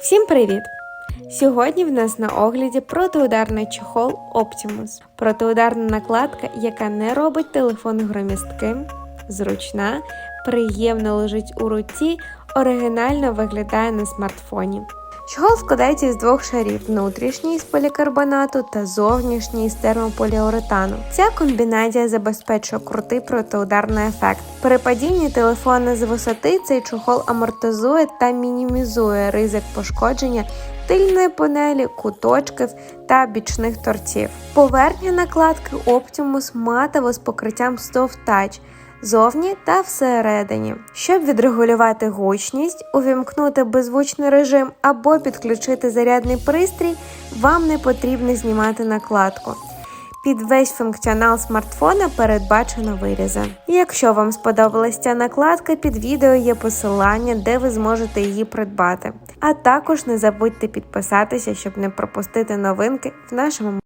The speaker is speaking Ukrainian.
Всім привіт! Сьогодні в нас на огляді протиударний чохол Optimus. Протиударна накладка, яка не робить телефон громістким, зручна, приємно лежить у руці, оригінально виглядає на смартфоні. Чохол складається з двох шарів: внутрішній з полікарбонату та зовнішній з термополіуретану. Ця комбінація забезпечує крутий протиударний ефект. При падінні телефона з висоти цей чохол амортизує та мінімізує ризик пошкодження тильної панелі, куточків та бічних торців. Поверхня накладки Optimus матова з покриттям Soft Touch зовні та всередині. Щоб відрегулювати гучність, увімкнути беззвучний режим або підключити зарядний пристрій, вам не потрібно знімати накладку. Під весь функціонал смартфона передбачено вирізи. Якщо вам сподобалась ця накладка, під відео є посилання, де ви зможете її придбати. А також не забудьте підписатися, щоб не пропустити новинки в нашому